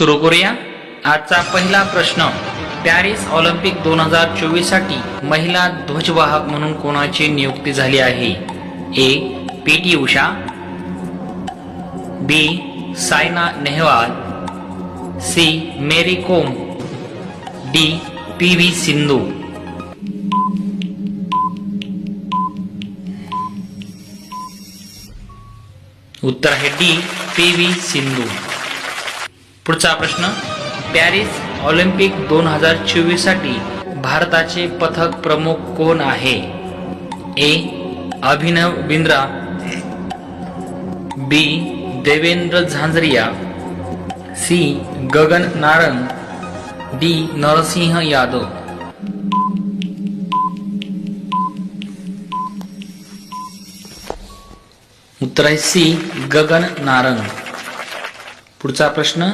सुरू करूया. आजचा पहिला प्रश्न पॅरिस ऑलिम्पिक दोन हजार चोवीससाठी महिला ध्वजवाहक म्हणून कोणाची नियुक्ती झाली आहे? A P T Usha B Saina Nehwal C Mary Kom D P V Sindhu. उत्तर आहे डी पी व्ही सिंधू. पुढचा प्रश्न. पॅरिस ऑलिम्पिक दोन हजार चोवीससाठी भारताचे पथक प्रमुख कोण आहे? A. Abhinav Bindra. B. Devendra Jhajharia. C. Gagan Narang. D. Narsingh Yadav. उत्तर आहे सी. गगन नारंग. पुढचा प्रश्न?